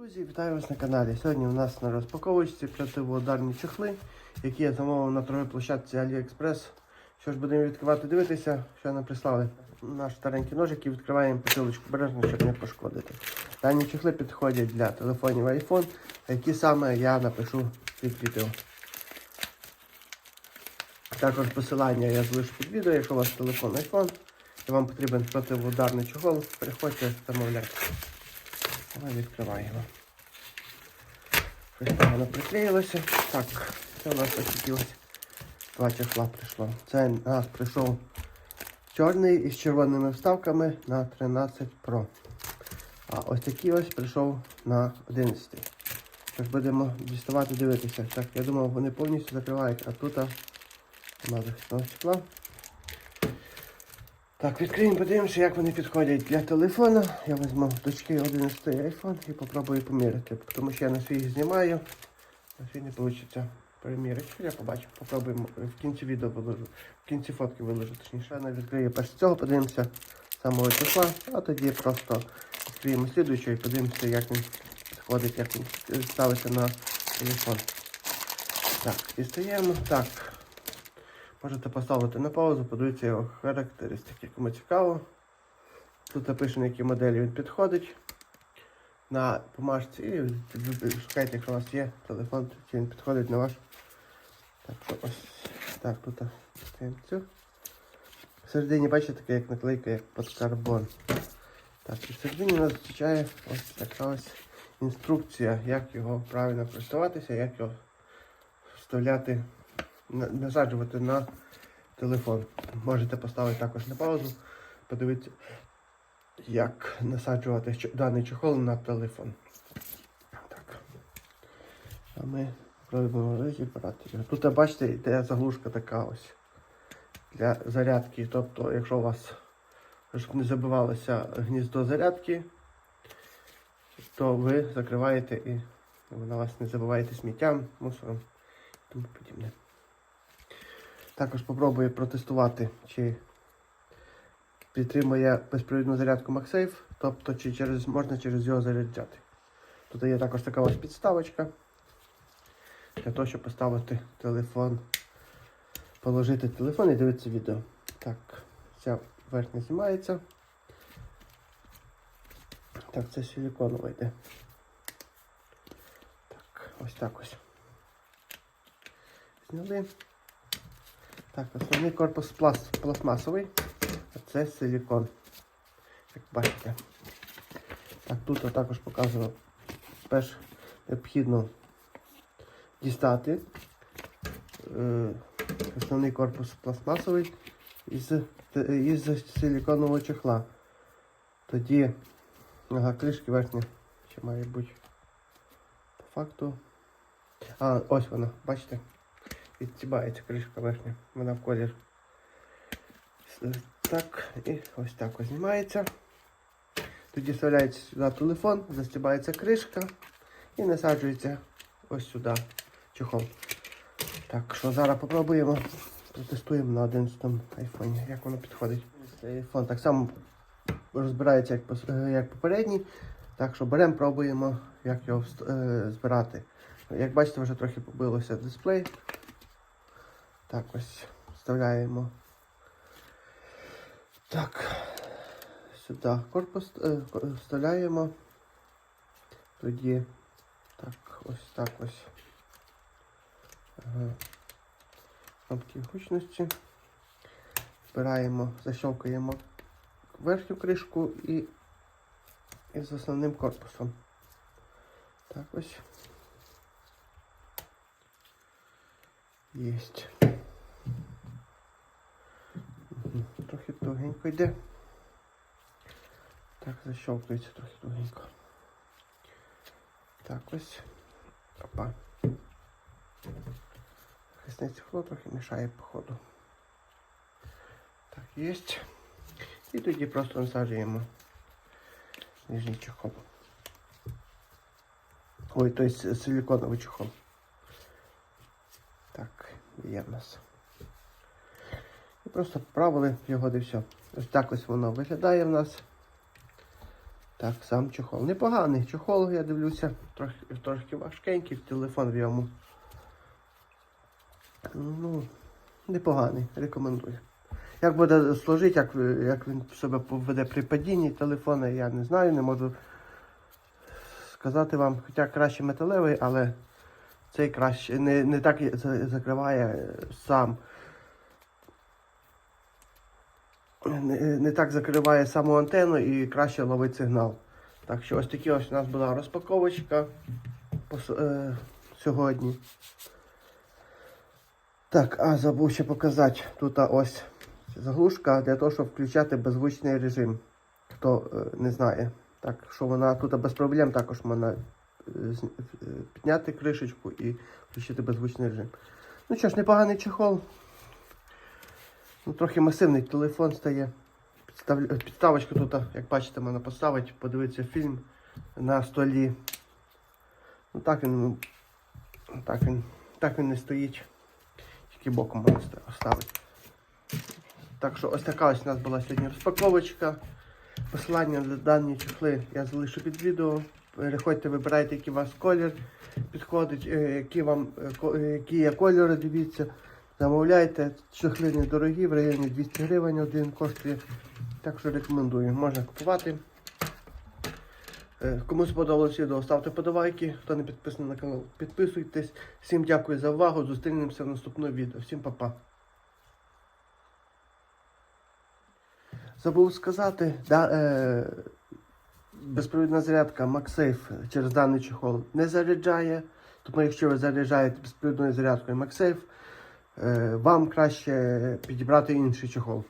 Друзі, вітаю вас на каналі. Сьогодні у нас на розпаковочці противоударні чехли, які я замовив на торговій площадці AliExpress. Що ж будемо відкривати, дивитися, що нам прислали. Наш старенький ножик і відкриваємо бутилочку бережно, щоб не пошкодити. Дані чехли підходять для телефонів iPhone, які саме я напишу під відео. Також посилання я залишу під відео, якщо у вас телефон iPhone і вам потрібен противоударний чохол, переходьте, замовляйте. Давай відкриваємо. Щось воно приклеїлося. Так, це у нас ось два чехла прийшло. Це у нас прийшов чорний із червоними вставками на 13 Pro. А ось такий ось прийшов на 11. Тож будемо діставати, дивитися. Так, я думав, вони повністю закривають, а тут немає захисного стекла. Так, відкриємо, подивимося, як вони підходять для телефона. Я візьму дочки 11 iPhone і попробую поміряти. Тому що я на свій знімаю. На свій не вийде переміряти. Я побачу. Попробуємо в кінці відео виложу. В кінці фотки виложу, точніше. Я відкрию перш цього, подивимося самого числа, а тоді просто відкриємо слідуючого і подивимося, як він сходить, як він ставиться на телефон. Так, дістаємо. Так. Можете поставити на паузу, подивитися його характеристики. Кому цікаво. Тут написано, які моделі він підходить. На бумажці і шукайте, якщо у вас є телефон, чи він підходить на ваш. Так, що ось. Так, тут цю. Всередині, бачите, таке як наклейка, як під карбон. Так, і всередині нас зустрічає ось така ось інструкція, як його правильно користуватися, як його вставляти насаджувати на телефон. Можете поставити також на паузу, подивитися, як насаджувати даний чохол на телефон. Так. А ми пробуємо розібрати. Тут, бачите, йде заглушка така ось для зарядки. Тобто, якщо у вас щоб не забивалося гніздо зарядки, то ви закриваєте і вона вас не забиваєте сміттям, мусором і тому подібне. Також спробую протестувати, чи підтримує безпровідну зарядку MagSafe, тобто чи через, можна через його заряджати. Тут є також така ось підставочка для того, щоб поставити телефон, положити телефон і дивитися відео. Так, ця верхня знімається. Так, це силиконова йде. Так, ось так ось. Зняли. Так, основний корпус пласт, пластмасовий, а це силікон. Як бачите. Так, тут я також показував. Перш необхідно дістати е, основний корпус пластмасовий із, із силіконового чехла. Тоді ага, кришки верхні ще має бути. По факту. А, ось вона, бачите? Відтібається кришка верхня, вона в колір. Так, і ось так ось знімається. Тоді вставляється сюди телефон, застібається кришка і насаджується ось сюди чохол. Так, що зараз попробуємо, протестуємо на 11 айфоні, як воно підходить. Айфон так само розбирається, як, е, як попередній. Так що беремо, пробуємо, як його е, збирати. Як бачите, вже трохи побилося дисплей. Так, ось вставляємо. Так, сюди корпус е, вставляємо. Тоді так, ось так ось. Ага. Кнопки гучності. Збираємо, защелкуємо верхню кришку і з основним корпусом. Так ось. Єсть. тугенько йде. Так, защелкується трохи тугенько. Так ось. Опа. Захисне стекло трохи мішає походу. Так, єсть. І тоді просто насаджуємо нижній чехол. Ой, то есть силиконовий чехол. Так, є в нас. Просто вправили його де все. Ось так ось воно виглядає в нас. Так, сам чохол. Непоганий чохол, я дивлюся, трохи, трошки важкенький, телефон в йому. Ну, непоганий, рекомендую. Як буде служити, як, як він себе поведе при падінні телефона, я не знаю, не можу сказати вам, хоча краще металевий, але цей краще не, не так закриває сам. Не, так закриває саму антенну і краще ловить сигнал. Так що ось такі ось у нас була розпаковочка е, сьогодні. Так, а забув ще показати. Тут ось заглушка для того, щоб включати беззвучний режим. Хто е, не знає. Так, що вона тут без проблем також можна е, підняти кришечку і включити беззвучний режим. Ну що ж, непоганий чехол. Ну, трохи масивний телефон стає. Підстав... Підставочка тут, як бачите, можна поставити, подивитися фільм на столі. Ну так він, так він, так він не стоїть. Тільки боком можна. Так що ось така ось у нас була сьогодні розпаковочка. Посилання на дані чехли я залишу під відео. Переходьте, вибирайте, який у вас колір підходить, е, які вам е, е, які є кольори, дивіться. Замовляйте, чехли недорогі, в районі 200 гривень один коштує. Так що рекомендую, можна купувати. Е, Кому сподобалось відео, ставте подобайки. Хто не підписаний на канал, підписуйтесь. Всім дякую за увагу. Зустрінемося в наступному відео. Всім па-па. Забув сказати, да, е, безпровідна зарядка MagSafe через даний чехол не заряджає. Тому якщо ви заряджаєте безпровідною зарядкою MagSafe, вам краще підібрати інший чехол.